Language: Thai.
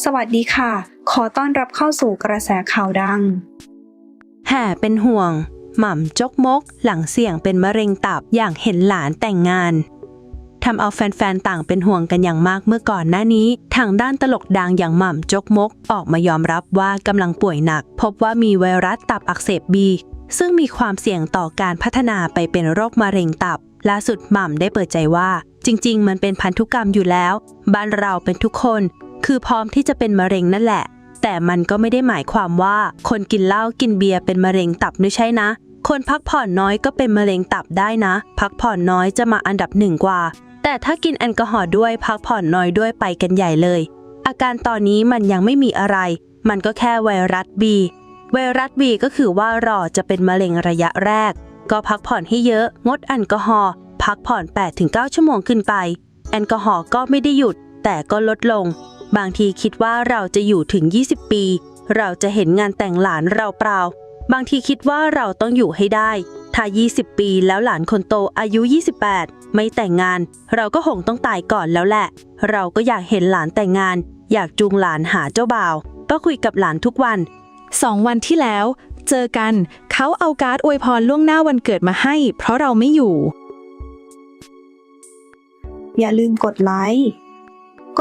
สวัสดีค่ะ ขอต้อนรับเข้าสู่กระแสข่าวดัง แห่เป็นห่วง หม่ำจกมก หลังเสี่ยงเป็นมะเร็งตับอย่างเห็นหลานแต่งงานทำเอาแฟนๆ ต่างเป็นห่วงกันอย่างมากเมื่อก่อนหน้านี้ ทางด้านตลกดังอย่างหม่ำจกมก ออกมายอมรับว่ากำลังป่วยหนัก พบว่ามีไวรัสตับอักเสบบี ซึ่งมีความเสี่ยงต่อการพัฒนาไปเป็นโรคมะเร็งตับ ล่าสุดหม่ำได้เปิดใจว่า จริง ๆ มันเป็นพันธุกรรมอยู่แล้ว บ้านเราเป็นทุกคน คือพร้อมที่จะเป็นมะเร็งนั่นแหละ แต่มันก็ไม่ได้หมายความว่า คนกินเหล้ากินเบียร์เป็นมะเร็งตับไม่ใช่นะ คนพักผ่อนน้อยก็เป็นมะเร็งตับได้นะ พักผ่อนน้อยจะมาอันดับหนึ่งกว่า แต่ถ้ากินแอลกอฮอล์ด้วยพักผ่อนน้อยด้วยไปกันใหญ่เลย อาการตอนนี้มันยังไม่มีอะไร มันก็แค่ไวรัสบีไวรัสบีก็คือว่ารอจะเป็นมะเร็งระยะแรก ก็พักผ่อนให้เยอะ งดแอลกอฮอล์พักผ่อน 8-9 ชั่วโมงขึ้นไป แอลกอฮอล์ก็ไม่ได้หยุด แต่ก็ลดลง บางทีคิดว่าเราจะอยู่ถึง 20 ปี เราจะเห็นงานแต่งหลานเราเปล่า บางทีคิดว่าเราต้องอยู่ให้ได้ ถ้า 20 ปีแล้วหลานคนโตอายุ 28 ไม่แต่งงาน เราก็คงต้องตายก่อนแล้วแหละ เราก็อยากเห็นหลานแต่งงาน อยากจูงหลานหาเจ้าบ่าว ก็คุยกับหลานทุกวันสองวันที่แล้ว เจอกันเขาเอาการ์ดอวยพรล่วงหน้าวันเกิดมาให้ เพราะเราไม่อยู่ อย่าลืมกดไลค์ก